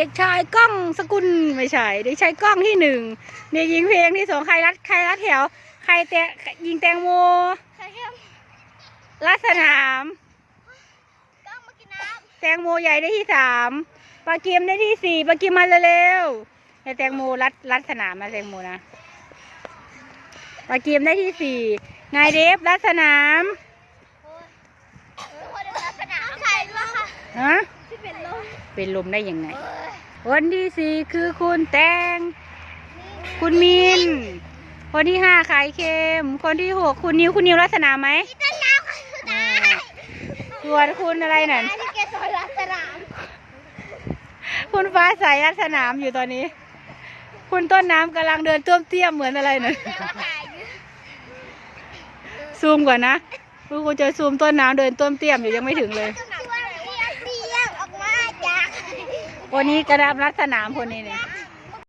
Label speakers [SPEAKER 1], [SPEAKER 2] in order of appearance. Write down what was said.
[SPEAKER 1] เด็กชายก้องสกุลไม่ใช่ เด็กชายก้องที่หนึ่งเด็กหญิงเพลงที่สองใครรัดใครรัดแถว ใครแตะยิงแตงโม
[SPEAKER 2] ใครเข้ม
[SPEAKER 1] ลัดสนาม
[SPEAKER 2] ก้องมากินน้
[SPEAKER 1] แตงโมใหญ่ได้ที่สามปลาเกียมได้ที่สี่ปลาเกียมมาเร็วๆให้แตงโมรัดรัดสนามมาแตงโมนะปลาเกียมได้ที่สี่นายเดฟรัดสนามำ
[SPEAKER 2] โอ้ยเออคนเดินลักษณะใครวะค่ะ
[SPEAKER 1] ฮะ
[SPEAKER 2] ที่เป็นลม
[SPEAKER 1] เป็นลมได้ยังไง
[SPEAKER 2] เอ้ย
[SPEAKER 1] คนที่สี่คือคุณแตง คุณมิน คนที่ห้าขายเค็ม คนที่หกคุณนิวคุณนิวรัดสนามไหม
[SPEAKER 2] อีต้นน้ำค่ะสุดท้าย
[SPEAKER 1] ส่วนคุณอะไรนั่น
[SPEAKER 2] อันนี้แกสอนลักษณะ
[SPEAKER 1] คุณฟ้าใสรัดสนามอยู่ตอนนี้ คุณต้นน้ำกำลังเดินต้วมเตี้ยมเหมือนอะไรน่ะ
[SPEAKER 2] เดี๋ยวมาถ่ายอยู่
[SPEAKER 1] ซูมก่อนนะลูกกูจะซูมต้นน้ำเดินต้วมเตี้ยมอยู่ยังไม่ถึงเลย
[SPEAKER 2] ต้นน้ำเตี้ยงเตี้ยงออกมาจาก
[SPEAKER 1] วันนี้กระดับรัดสนามคนนี้เนี่ย